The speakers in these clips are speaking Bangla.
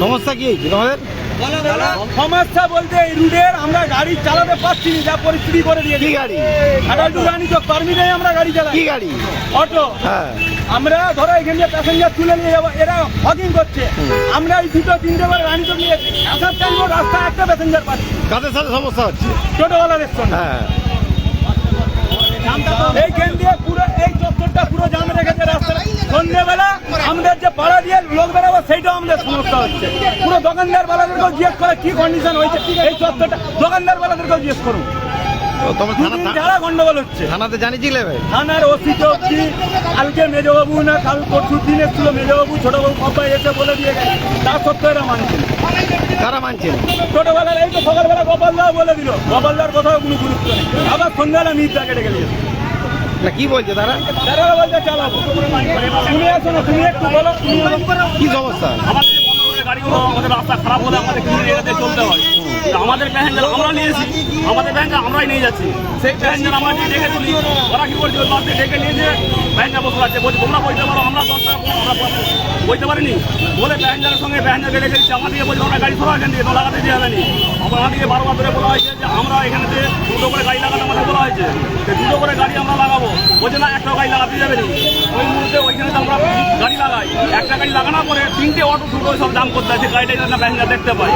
সমস্যা কি তোমাদের সমস্যা বলতে এই রুটের আমরা গাড়ি চালাতে পারছি না যা পরিস্থিতি করে কি দিয়েছি গাড়ি? আটাল রানী চোখ পারমিট নেই আমরা গাড়ি চালাই। কি গাড়ি? অটো। হ্যাঁ। আমরা ধরো এখান থেকে প্যাসেঞ্জার তুলে নিয়ে যাব এরা হকিং করছে। আমরা এই দুটো তিনটে করে রানী চোখ নিয়ে আসার টাইম রাস্তা একটা প্যাসেঞ্জার পাচ্ছি। কাদের সাথে সমস্যা হচ্ছে? টোটোওয়ালাদের সঙ্গে। হ্যাঁ। এইখান দিয়ে পুরো এই চত্বরটা পুরো জাম রেখেছে রাস্তায়। সন্ধ্যেবেলা আমাদের যে পাড়া দিয়ে লোক বেরাবো সেইটাও আমাদের সমস্যা হচ্ছে। পুরো দোকানদার বেলাদেরকেও জিজ্ঞেস করে কি কন্ডিশন হয়েছে এই চত্বরটা দোকানদার বেলাদেরকেও জিজ্ঞেস করুন। ছাড়া গন্ডগোল হচ্ছে। থানাতে জানিয়েছিলে থানার কালকে মেজবাবু না কাল পরশু দিন এসেছিল মেজবাবু ছোটবাবু সবাই এসে বলে দিয়ে গেছে তা সত্ত্বেও এরা মানছে। মানছে ছোটবেলার এই তো সকালবেলা গোপালদাও বলে দিল। গোপালদার কথাও কোনো গুরুত্ব নেই। আবার সন্ধ্যাবেলা মিথ্যা কেটে গেলে। না, কি বলছে তারা? তারা বলছে চালাবো তুমি আসো না তুমি একটু বলো কি করে গাড়িগুলো, আমাদের রাস্তা খারাপ হলে আমাদের চলতে হয়। আমাদের প্যাসেঞ্জার আমরা নিয়েছি আমাদের ব্যাংকে আমরাই নিয়ে যাচ্ছি। সেই প্যাসেঞ্জার আমরা যে ডেকে তুলি ওরা কি করছে ওই বাসে ডেকে নিয়ে যে ব্যাংকে বসে আছে। বলছে তোমরা বইতে পারো আমরা দশ টাকা আমরা বইতে পারিনি। বলে প্যাসেঞ্জারের সঙ্গে প্যাসেঞ্জারকে ডেকে দিচ্ছে আমাদেরকে বলছে আমরা গাড়ি সরা এখান থেকে তো লাগাতে দিয়ে যাবেনি আমাদেরকে বারবার ধরে বলা হয়েছে যে আমরা এখানে দুটো করে গাড়ি লাগাতে আমাদের বলা হয়েছে যে দুটো করে গাড়ি আমরা লাগাবো। বলছে না একটা গাড়ি লাগাতে যাবে না। ওই মুহূর্তে ওইখানে তো আমরা গাড়ি লাগাই। একটা গাড়ি লাগানোর পরে তিনটে অটো দুটো সব দাম করতে আছে। গাড়িটা যেন প্যাসেঞ্জার দেখতে পাই।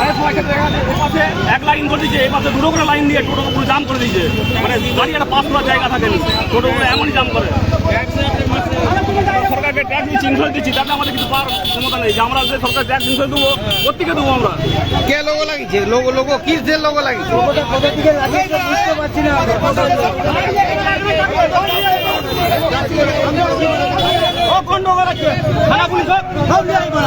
অনেক সময় দেখা যায়, পাশে এক লাইন করে দিয়েছে এই পাশে দুটো করে লাইন দিয়ে টোটো পুরো জাম করে দিয়েছে মানে গাড়ি একটা পাস করার জায়গা থাকে টোটো করে এমনই জাম করে সরকারকে ট্যাক্স দিচ্ছি ইন্স্যুরেন্স দিচ্ছি তাতে আমাদের কিছু পাওয়ার ক্ষমতা নেই যে আমরা যে সরকার ট্যাক্স ইন্স্যুরেন্স দেবো কোথেকে দেবো আমরা কে লোগো লাগিয়েছে লোগো লোগো কিসের লোগো লাগিয়েছে থানা পুলিশ হোক সব না।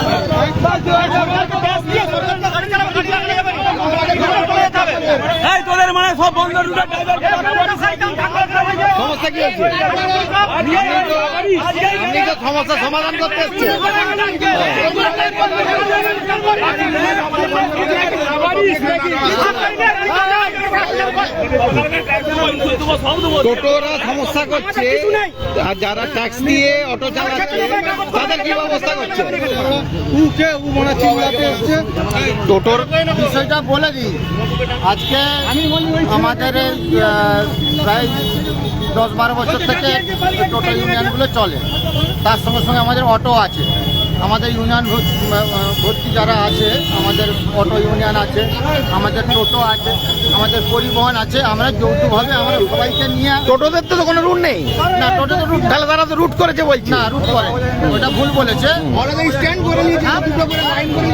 এই তোদের মানে সব বন্ধ সমস্যা কি হচ্ছে আপনি তো সমস্যা সমাধান করতে এসছেন টোটোরা সমস্যা করছে আর যারা ট্যাক্স দিয়ে অটো চালাচ্ছে তাদের কি ব্যবস্থা করছে? টোটোর বিষয়টা বলে দিই। আজকে আমাদের প্রায় দশ বারো বছর থেকে টোটো ইউনিয়নগুলো চলে। তার সঙ্গে সঙ্গে আমাদের অটো আছে। আমাদের ইউনিয়ন ভর্তি ভর্তি যারা আছে আমাদের অটো ইউনিয়ন আছে আমাদের টোটো আছে আমাদের পরিবহন আছে আমরা যৌথভাবে আমরা সবাইকে নিয়ে টোটোদের তো কোনো রুট নেই। না টোটো তো রুট তাহলে তারা তো রুট করেছে বলছি। না রুট করে। ওটা ভুল বলেছে। স্ট্যান্ড করে নিয়েছে দুটো করে লাইন করে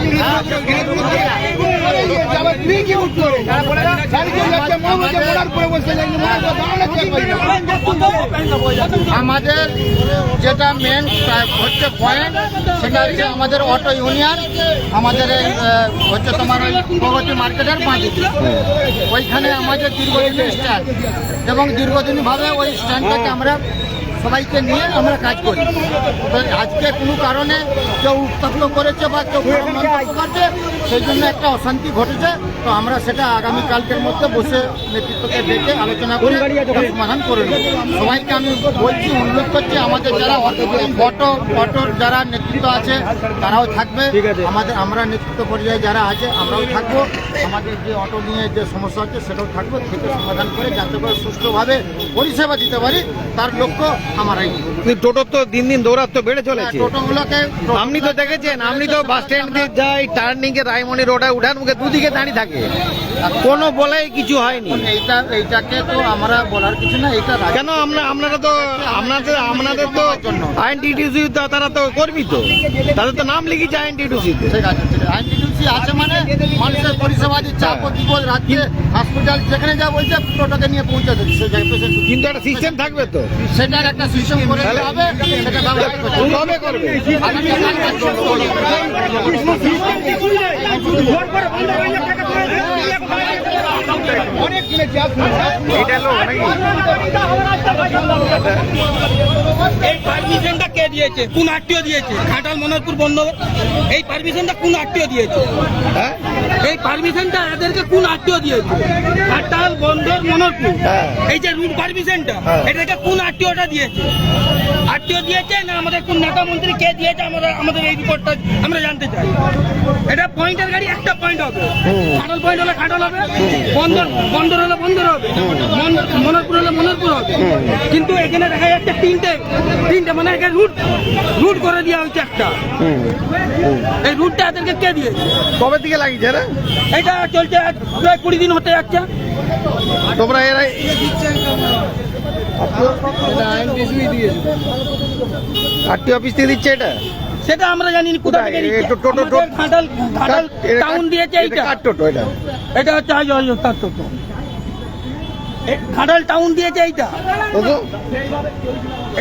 আমাদের যেটা মেন হচ্ছে পয়েন্ট সেটা হচ্ছে আমাদের অটো ইউনিয়ন আমাদের এই হচ্ছে তোমার ওই প্রগতি মার্কেটের পাঁচ। ওইখানে আমাদের দীর্ঘদিনের স্ট্যান্ড এবং দীর্ঘদিনভাবে ওই স্ট্যান্ডটাকে আমরা সবাইকে নিয়ে আমরা কাজ করি। আজকে কোনো কারণে কেউ উত্তপ্ত করেছে বা কেউ করছে সেই জন্য একটা অশান্তি ঘটেছে। তো আমরা সেটা আগামীকালকের মধ্যে বসে নেতৃত্বকে ডেকে আলোচনা করে সমাধান করে নেব। সবাইকে আমি বলছি অনুরোধ করছি আমাদের যারা অটো অটোর যারা নেতৃত্ব আছে তারাও থাকবে। আমাদের আমরা নেতৃত্ব পর্যায়ে যারা আছে আমরাও থাকব। আমাদের যে অটো নিয়ে যে সমস্যা হচ্ছে সেটাও থাকব। থেকে সমাধান করে যাতে করে সুষ্ঠুভাবে পরিষেবা দিতে পারি। তার লক্ষ্য আমার এই টোটোর তো দিন দিন দৌড়াত্ম বেড়ে চলেছে। টোটোগুলোকে আপনি তো দেখেছেন আপনি তো বাস স্ট্যান্ড দিয়ে যাই টার্নিং এ রায়মণি রোডে উঠান মুখে দুদিকে দাঁড়িয়ে থাকে। কোনো বলাই কিছু হয়নি। এইটা এইটাকে তো আমরা বলার কিছু না এটা কেন আমরা আপনারা তো আপনাদের আপনাদের তো আইন টিটিসি তারা তো কর্মী তো। তাদের তো নাম লিখেছে আইন টিটিসিতে ঠিক আছে ঠিক আছে। আইনটিটিউসি আছে মানে মানুষের পরিষেবা দিচ্ছে প্রতি বিপদ রাজ্যে হসপিটাল যেখানে যা বলছে টোটোকে নিয়ে পৌঁছে দিচ্ছে। কিন্তু একটা সিস্টেম থাকবে তো। সেটার একটা সিস্টেম করে দিতে হবে সেটা। কবে করব। এইটা লোক নাকি এই পারমিশনটা কে দিয়েছে? কোন দিয়েছে? ঘাটাল মনোরপুর বন্ধ এই পারমিশনটা কোন দিয়েছে? হ্যাঁ? এই পারমিশনটা এদেরকে কোন আরটিও দিয়েছে? ঘাটাল বন্দর মনোরপুর। হ্যাঁ। এই যে রুট পারমিশনটা হ্যাঁ। এটাকে কোন দিয়েছে? দিয়েছে না আমাদের কোন নেতা মন্ত্রী কে দিয়েছে? আমরা আমাদের এই রিপোর্টটা আমরা জানতে চাই। এটা পয়েন্টের গাড়ি একটা হবে। খাটল পয়েন্ট হলে খাটল হবে বন্দর বন্দর হলে বন্দর হবে মন- মনোরপুর হলে মনোরপুর হবে। কিন্তু এখানে দেখা যাচ্ছে তিনটে তিনটে মানে এখানে রুট রুট করে দেওয়া হয়েছে একটা। এই রুটটা এদেরকে কে দিয়েছে? কবে থেকে লাগিয়েছে রে এটা চলছে প্রায় কুড়ি দিন হতে যাচ্ছে। তোমরা এরা আরটি অফিস থেকে দিচ্ছে এটা? সেটা আমরা জানি কোথা থেকে ঘাটাল ঘাটাল টাউন দিয়েছে এটা এইটা। এটা? হচ্ছে তার টোটো। খাডাল টাউন দিয়েছে এইটা।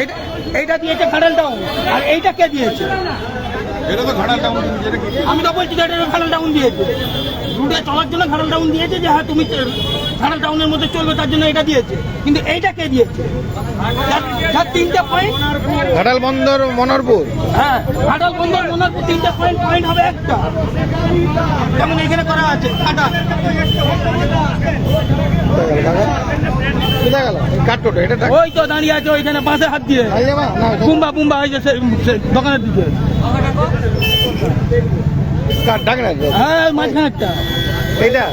এইটা এইটা দিয়েছে খাডাল টাউন আর এইটা কে দিয়েছে? আমি তো বলছি যে এটা ঘাটাল টাউন দিয়েছে। রুটে চলার জন্য ঘাটাল টাউন দিয়েছে যে হ্যাঁ তুমি ঘাটাল টাউনের মধ্যে চলবে তার জন্য এটা দিয়েছে। কিন্তু এইটা কে দিয়েছে? যার- যার তিনটা পয়েন্ট ঘাটাল বন্দর মনোরপুর। হ্যাঁ ঘাটাল বন্দর মনার তিনটা পয়েন্ট পয়েন্ট হবে একটা। যেমন এখানে করা আছে এটা ওই তো দাঁড়িয়ে আছে ওইখানে বাঁশে হাত দিয়ে। বুম্বা বুম্বা সে দোকানের দিকে। কার ডাক না হ্যাঁ মাঝখানেরটা এইটা?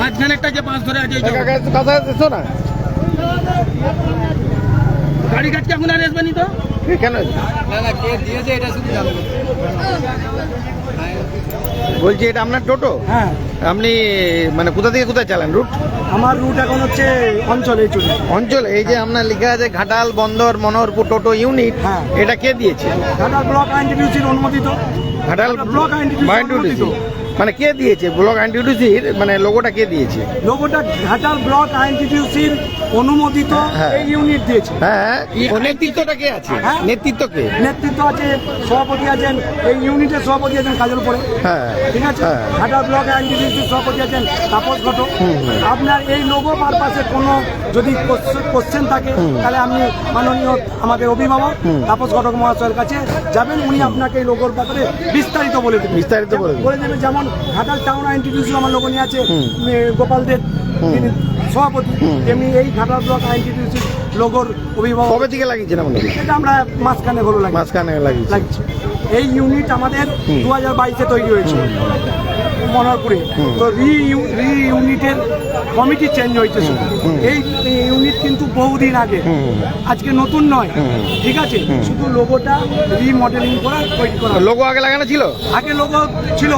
মাঝখানেরটা যে বাঁশ ধরে আছে ওই যে। কাকা কথা এসো না। গাড়ি কাজকে এখন আর আসবেনি তো? কেন? বলছি এটা আপনার টোটো? হ্যাঁ। আপনি মানে কোথা থেকে কোথায় চালান রুট আমার রুট এখন হচ্ছে অঞ্চল এই চলে অঞ্চল এই যে আপনার লেখা আছে ঘাটাল বন্দর মনোহরপুর টোটো ইউনিট হ্যাঁ। এটা কে দিয়েছে? ঘাটাল ব্লক আইনটিটিউসির অনুমোদিত। ঘাটাল ব্লক আইনটিটিউসি মানে কে দিয়েছে? ব্লক আইনটিটিউসির মানে লোগোটা কে দিয়েছে? লোগোটা ঘাটাল ব্লক আইনটিটিউসির অনুমোদিত হ্যাঁ। এই ইউনিট দিয়েছে। হ্যাঁ ও নেতৃত্বটা কে আছে? হ্যাঁ। নেতৃত্ব কে? নেতৃত্ব আছে সভাপতি আছেন এই ইউনিটের সভাপতি আছেন কাজল পরে। হ্যাঁ ঠিক আছে? হ্যাঁ। ঘাটাল ব্লক আইনটিটিউসির সভাপতি আছেন তাপস ঘটক। আপনার এই লোগো পারপাসে কোনো যদি কোশ্চেন থাকে তাহলে আপনি মাননীয় আমাদের অভিভাবক তাপস ঘটক মহাশয়ের কাছে যাবেন। উনি আপনাকে এই লোগোর ব্যাপারে বিস্তারিত বলে দেবেন। বিস্তারিত বলে দেবেন। দেবে যেমন ঘাটাল টাউন আইনটিটিউসি আমার লোগো নিয়ে আছে গোপাল দেব তিনি সভাপতি তেমনি এই ঘাটাল ব্লক আইনটিটিউসির লোগোর অভিভাবক। কবে থেকে লাগিয়েছেন এটা আমরা মাঝখানে হলো লাগে মাঝখানে লাগিয়েছে। লাগছে এই ইউনিট আমাদের দু হাজার বাইশে তৈরি হয়েছে মনোহরপুরে তো রি রি ইউনিটের কমিটি চেঞ্জ হয়েছে শুধু। এই ইউনিট কিন্তু বহুদিন আগে। আজকে নতুন নয়। ঠিক আছে? শুধু লোগোটা রিমডেলিং করা তৈরি করা। লোগো আগে লাগানো ছিল? আগে লোগো ছিল।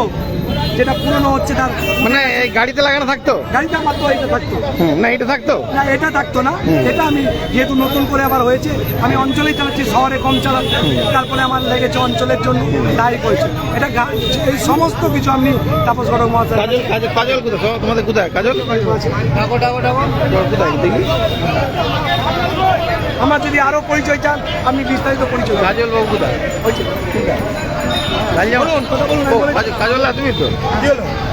যেটা পুরনো হচ্ছে তার মানে এই গাড়িতে লাগানো থাকতো? গাড়িটা মাত্র এটা থাকতো। না এটা থাকতো? না এটা থাকতো না। এটা আমি যেহেতু নতুন করে আবার হয়েছে আমি অঞ্চলেই চালাচ্ছি শহরে কম চালাম তারপরে আমার লেগেছে অঞ্চলের জন্য তাই করেছে। এটা এই সমস্ত কিছু আপনি তাপস গরম মহাশয় কাজল কাজল কাজল কোথায়? তোমাদের কোথায়? কাজল? কোথায়? দেখি। আমার যদি আরও পরিচয় চান আপনি বিস্তারিত পরিচয়। কাজল বাবু কোথায়? ঠিক আছে। তুমি তো?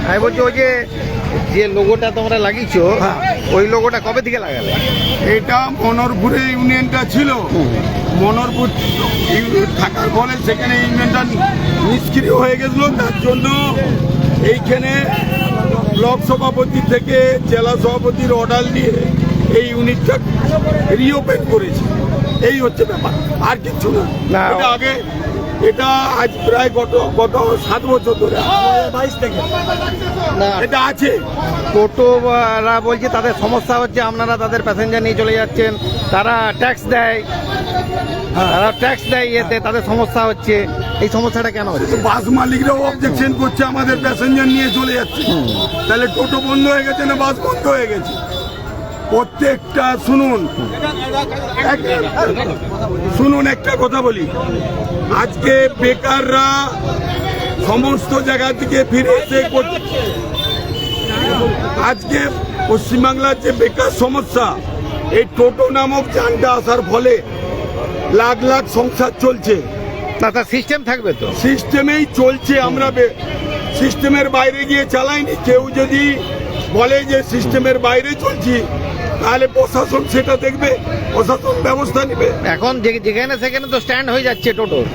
আমি বলছি ওই যে যে লোগোটা তোমরা লাগিয়েছো ওই লোগোটা কবে থেকে লাগালে? এটা মনোরপুরে ইউনিয়নটা ছিল। মনোরপুর থাকার ফলে সেখানে ইউনিয়নটা নিষ্ক্রিয় হয়ে গেছিল। তার জন্য এইখানে ব্লক সভাপতি থেকে জেলা সভাপতির অর্ডার নিয়ে এই ইউনিটটা রিওপেন করেছে। এই হচ্ছে ব্যাপার। আর কিছু না। না। এটা আগে এটা আজ প্রায় গত গত সাত বছর ধরে। বাইশ থেকে না। এটা আছে। টোটোরা বলছে তাদের সমস্যা হচ্ছে আপনারা তাদের প্যাসেঞ্জার নিয়ে চলে যাচ্ছেন। তারা ট্যাক্স দেয়। তারা ট্যাক্স দেয় ইয়েতে তাদের সমস্যা হচ্ছে। এই সমস্যাটা কেন হচ্ছে? বাস মালিকরাও অবজেকশন করছে আমাদের প্যাসেঞ্জার নিয়ে চলে যাচ্ছে। তাহলে টোটো বন্ধ হয়ে গেছে না বাস বন্ধ হয়ে গেছে? প্রত্যেকটা শুনুন। শুনুন একটা কথা বলি। আজকে বেকাররা সমস্ত জায়গা থেকে ফিরে এসে আজকে পশ্চিমবাংলার যে বেকার সমস্যা এই টোটো নামক যানটা আসার ফলে লাখ লাখ সংসার চলছে। সিস্টেম থাকবে তো? সিস্টেমেই চলছে আমরা সিস্টেমের বাইরে গিয়ে চালাইনি। কেউ যদি বলে যে সিস্টেমের বাইরে চলছি তাহলে প্রশাসন সেটা দেখবে প্রশাসন ব্যবস্থা নেবে। এখন যে- যেখানে সেখানে তো স্ট্যান্ড হয়ে যাচ্ছে টোটোর।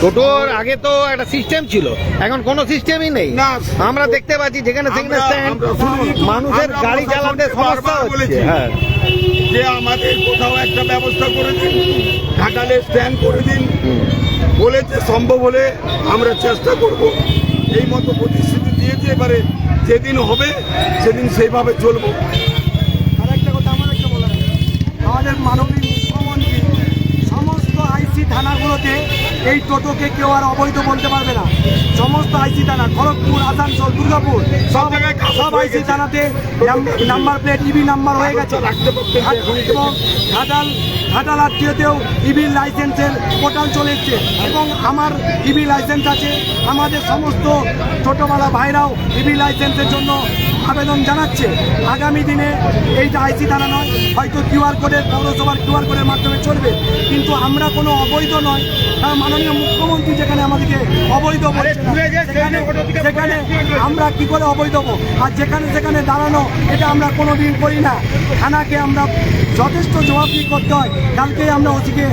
টোটোর আগে তো একটা সিস্টেম ছিল এখন কোনো সিস্টেমই নেই। আমরা দেখতে পাচ্ছি যেখানে সেখানে স্ট্যান্ড মানুষের গাড়ি চালাতে সমস্যা হচ্ছে হ্যাঁ। যে আমাদের কোথাও একটা ব্যবস্থা করে দিন ঘাটালে স্ট্যান্ড করে দিন। বলেছে সম্ভব হলে আমরা চেষ্টা করব। এই মতো প্রতিশ্রুতি দিয়েছে এবারে যেদিন হবে সেদিন সেইভাবে চলবো আরেকটা কথা আমার একটা বলা আমাদের মাননীয় মুখ্যমন্ত্রী সমস্ত আইসি থানাগুলোতে এই টোটোকে কেউ আর অবৈধ বলতে পারবে না। সমস্ত আইসি থানা খড়গপুর আসানসোল দুর্গাপুর সব সব আইসি থানাতে নাম্বার প্লেট ইবি নাম্বার হয়ে গেছে। এবং ঘাটাল ঘাটাল আত্মীয়তেও ইবি লাইসেন্সের পোর্টাল চলে এসছে। এবং আমার ইবি লাইসেন্স আছে। আমাদের সমস্ত ছোটোবেলা ভাইরাও ইবি লাইসেন্সের জন্য আবেদন জানাচ্ছে। আগামী দিনে এইটা আইসি থানা নয় হয়তো কিউআর কোডের পৌরসভার কিউআর কোডের মাধ্যমে চলবে। কিন্তু আমরা কোনো অবৈধ নয়। কারণ মাননীয় মুখ্যমন্ত্রী যেখানে আমাদেরকে অবৈধ সেখানে সেখানে আমরা কি করে অবৈধ হব? আর যেখানে সেখানে দাঁড়ানো এটা আমরা কোনো দিন করি না। থানাকে আমরা যথেষ্ট জবাবদি করতে হয়। কালকে আমরা ওদিকে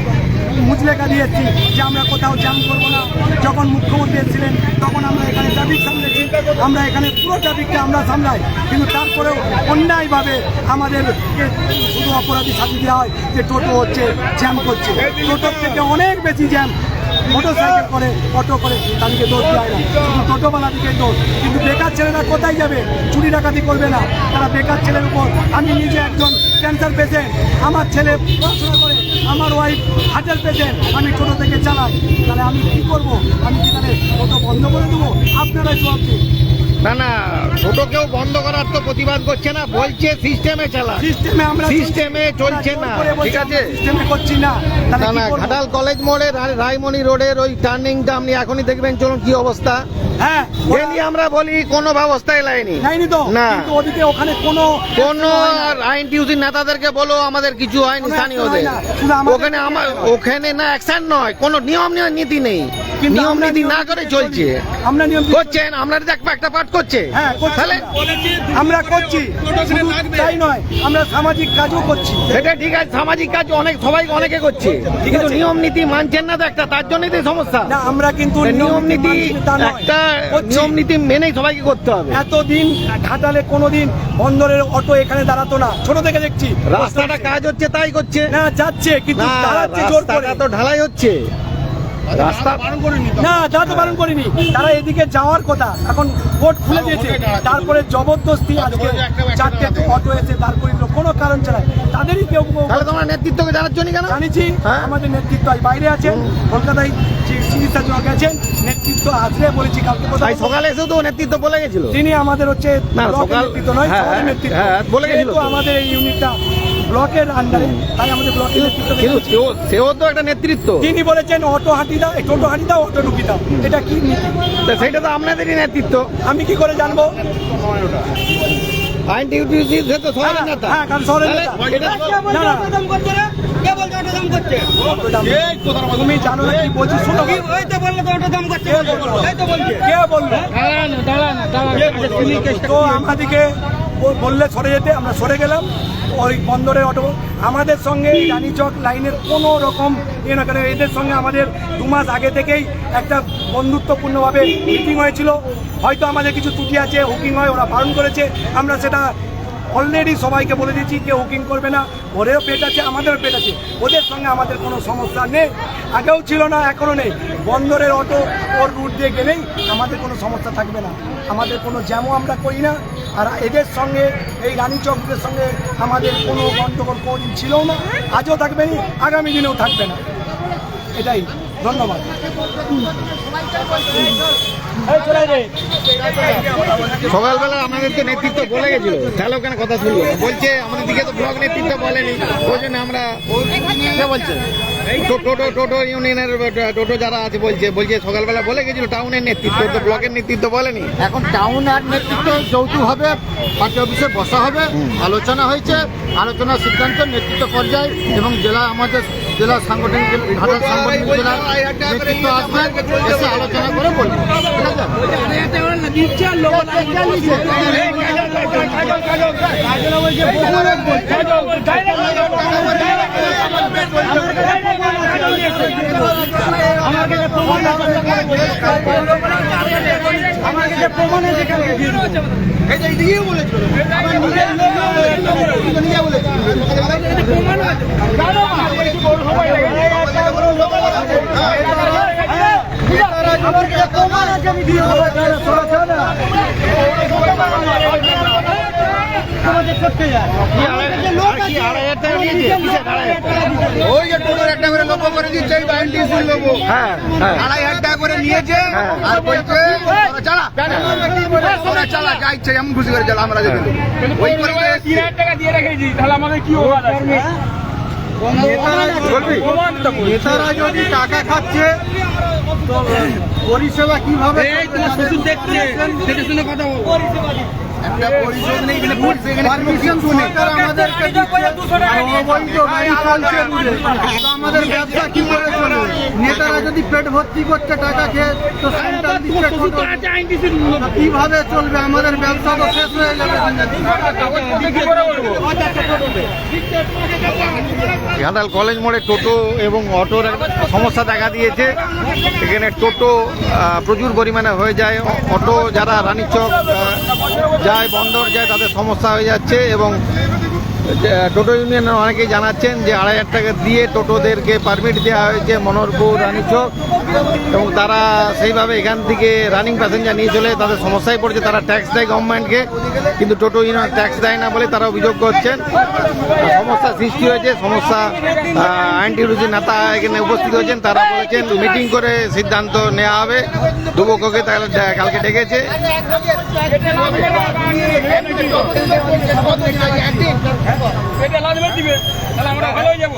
মুচলেখা দিয়েছি যে আমরা কোথাও জ্যাম করব না। যখন মুখ্যমন্ত্রী এসেছিলেন, তখন আমরা এখানে ট্রাফিক সামলেছি। আমরা এখানে পুরো ট্রাফিককে আমরা সামলাই। কিন্তু তারপরেও অন্যায়ভাবে আমাদের শুধু অপরাধী সাথে দেওয়া হয় যে টোটো হচ্ছে জ্যাম করছে। টোটোর থেকে অনেক বেশি জ্যাম মোটর সাইকেল করে, অটো করে, তাদেরকে দোষ হয় না। শুধু টোটোওয়ালাদিকে দোষ কিন্তু বেকার ছেলেরা কোথায় যাবে? চুরি ডাকাতি করবে না। তারা বেকার ছেলের উপর। আমি নিজে একজন ক্যান্সার পেশেন্ট আমার ছেলে পড়াশোনা করে, আমার ওয়াইফ হার্টের পেশেন্ট আমি ছোটো থেকে চালাই। তাহলে আমি কি করব? আমি কি তাহলে অটো বন্ধ করে দেবো? আপনারাই দিন। না না ছোট কেউ বন্ধ করার তো প্রতিবাদ করছে না বলছে সিস্টেমে চালা সিস্টেমে আমরা সিস্টেমে চলছে না। ঠিক আছে। সিস্টেমে করছি না। না না ঘাটাল কলেজ মোড়ে রা- রায়মণি রোডের ওই টার্নিংটা আপনি এখনই দেখবেন চলুন কি অবস্থা। হ্যাঁ আমরা বলি কোনো ব্যবস্থাই লাইনি। নেয়নি তো। না। কিন্তু ওদিকে ওখানে কোনো কোন আইন টিউসি নেতাদেরকে বলো আমাদের কিছু হয়নি স্থানীয়দের হয় ওখানে আমার ওখানে না অ্যাকশন নয়। কোনো নিয়ম নীতি নেই। নিয়ম নীতি না করে চলছে। আমরা নিয়ম করছেন? আমরা একটা পাঠ করছে। হ্যাঁ তাহলে আমরা। করছি। তাই নয় আমরা সামাজিক কাজও করছি। সেটা ঠিক আছে সামাজিক কাজ অনেক সবাই অনেকে করছে। কিন্তু নিয়ম নীতি মানছেন না তো একটা তার জন্যই তো সমস্যা। না আমরা কিন্তু নিয়ম নীতি। একটা। নিয়ম নীতি মেনেই সবাইকে করতে হবে। এতদিন ঘাটালে কোনোদিন বন্দরের অটো এখানে দাঁড়াতো না। ছোট থেকে দেখছি। রাস্তাটা কাজ হচ্ছে তাই করছে। না যাচ্ছে কিন্তু দাঁড়াচ্ছে জোর করে। এত ঢালাই হচ্ছে। রাস্তা না দাঁড়াতে বারণ করিনি। তারা এদিকে যাওয়ার কথা। এখন কোর্ট খুলে দিয়েছে। তারপরে জবরদস্তি আজকে চারটে অটো এসে দাঁড় কোনো কারণ ছাড়াই। তাদেরই কেউ কেউ তোমরা নেতৃত্বকে জানাচ্ছ নি কেন? জানিছি। হ্যাঁ? আমাদের নেতৃত্ব আজ বাইরে আছেন কলকাতায় চিকিৎসা জন্য গেছেন নেতৃত্ব আসলে বলেছি কালকে কথা তাই বলব। সকালে এসেও তো নেতৃত্ব বলে গেছিল। তিনি আমাদের হচ্ছে না, ব্লকের সকাল- নেতৃত্ব নয় হ্যাঁ, শহরের হ্যাঁ, নেতৃত্ব। হ্যাঁ, বলে গেছিল। তো। আমাদের এই ইউনিটটা ব্লকের আন্ডারে তাই আমাদের কিন্তু সেও- তো একটা নেতৃত্ব। তিনি বলেছেন অটো হাঁটি দাও এই টোটো হাঁটি দাও অটো ঢুকি দাও। এটা কি নীতি? তা সেইটা তো আপনাদেরই নেতৃত্ব। আমি কি করে জানব? আইন ডিউটি সে তো শহরের হ্যাঁ, নেতা। হ্যাঁ, কারণ শহরের তাহলে নেতা। এটা তো- না, না, তুমি জানো না কি বলছি শোনো। কে বলল তো আমাদেরকে ও- বললে সরে যেতে আমরা সরে গেলাম। ওই বন্দরের অটো। আমাদের সঙ্গে রানীচক লাইনের কোনো রকম ইয়ে না কারণ এদের সঙ্গে আমাদের দু মাস আগে থেকেই একটা বন্ধুত্বপূর্ণভাবে মিটিং হয়েছিল। হয়তো আমাদের কিছু ত্রুটি আছে হুকিং হয়, ওরা বারণ করেছে। আমরা সেটা অলরেডি সবাইকে বলে দিয়েছি, কেউ হুকিং করবে না। ওরেও পেট আছে, আমাদেরও পেট আছে। ওদের সঙ্গে আমাদের কোনো সমস্যা নেই। আগেও ছিল না, এখনও নেই। বন্দরের অটো ওর রুট দিয়ে গেলেই আমাদের কোনো সমস্যা থাকবে না। আমাদের কোনো জ্যামও আমরা করি না। আর এদের সঙ্গে, এই রানী চৌকদের সঙ্গে আমাদের কোনো গণ্ডগোল কোনোদিন ছিল না। আজও থাকবে না, আগামী দিনেও থাকবে না। এটাই। ধন্যবাদ। সকালবেলা আমাদেরকে নেতৃত্ব বলে গেছিল। তাহলে ওখানে কথা শুনলো বলছে আমাদের দিকে তো ব্লক নেতৃত্ব বলেনি। ওই জন্য আমরা কে বলছে? তো টোটো টোটো ইউনিয়নের টোটো যারা আছে বলছে বলছে সকালবেলা বলে গেছিল টাউনের নেতৃত্ব তো ব্লকের নেতৃত্ব বলেনি। এখন টাউন আর নেতৃত্ব যৌথভাবে পার্টি অফিসে বসা হবে আলোচনা হয়েছে আলোচনার সিদ্ধান্ত নেতৃত্ব পর্যায়ে এবং জেলা আমাদের জেলা সাংগঠনিক ঘাটাল সাংগঠনিক আসবেন এসে আলোচনা করে বলবেন ঠিক আছে আমার কাছে প্রমাণ আমার কাছে প্রমাণ আছে কেন প্রমাণ আমার কাছে প্রমাণ আছে আমি দিয়ে তোমাদের করতে যায় লোক আছে ওই যে টোটোর একটা করে লক্ষ্য করে দিচ্ছে এই লোক হ্যাঁ হ্যাঁ। আড়াই হাজার টাকা করে নিয়েছে আর বলছে চালা। তোরা চালা যা ইচ্ছে এমন খুশি করে চালা আমরা ওই করে তিন হাজার টাকা দিয়ে রেখেছি তাহলে আমাদের কি অবাদ নেতারা যদি টাকা খাচ্ছে পরিষেবা কীভাবে শ্বশুর দেখছে দেখে শুনে কথা বল। একটা নেই এখানে এখানে পারমিশন কিছু নেই। সরকার আমাদেরকে দিচ্ছে আর অবৈধ গাড়ি চলছে তো আমাদের ব্যবসা কি করে চলবে? নেতারা যদি পেট ভর্তি করছে টাকা খেয়ে তো দিচ্ছে কীভাবে চলবে? আমাদের ব্যবসা তো শেষ হয়ে যাবে। ঘাটাল কলেজ মোড়ে টোটো এবং অটোর সমস্যা দেখা দিয়েছে। এখানে টোটো প্রচুর পরিমাণে হয়ে যায়। অটো যারা রানীচক যায় বন্দর যায় তাদের সমস্যা হয়ে যাচ্ছে এবং টোটো ইউনিয়নের অনেকেই জানাচ্ছেন যে আড়াই হাজার টাকা দিয়ে টোটোদেরকে পারমিট দেওয়া হয়েছে মনোহরপুর রানীচক এবং তারা সেইভাবে এখান থেকে রানিং প্যাসেঞ্জার নিয়ে চলে, তাদের সমস্যায় পড়ছে, তারা ট্যাক্স দেয় গভর্নমেন্টকে কিন্তু টোটো ইউনিয়ন ট্যাক্স দেয় না বলে তারা অভিযোগ করছেন। সমস্যা সৃষ্টি হয়েছে, সমস্যা আইনটি রুচি নেতা এখানে উপস্থিত হয়েছেন, তারা বলেছেন মিটিং করে সিদ্ধান্ত নেওয়া হবে। দুপক্ষকে তাহলে কালকে ডেকেছে। এটা লাজবাদ দিবে। তাহলে আমরা ভালো হয়ে যাব।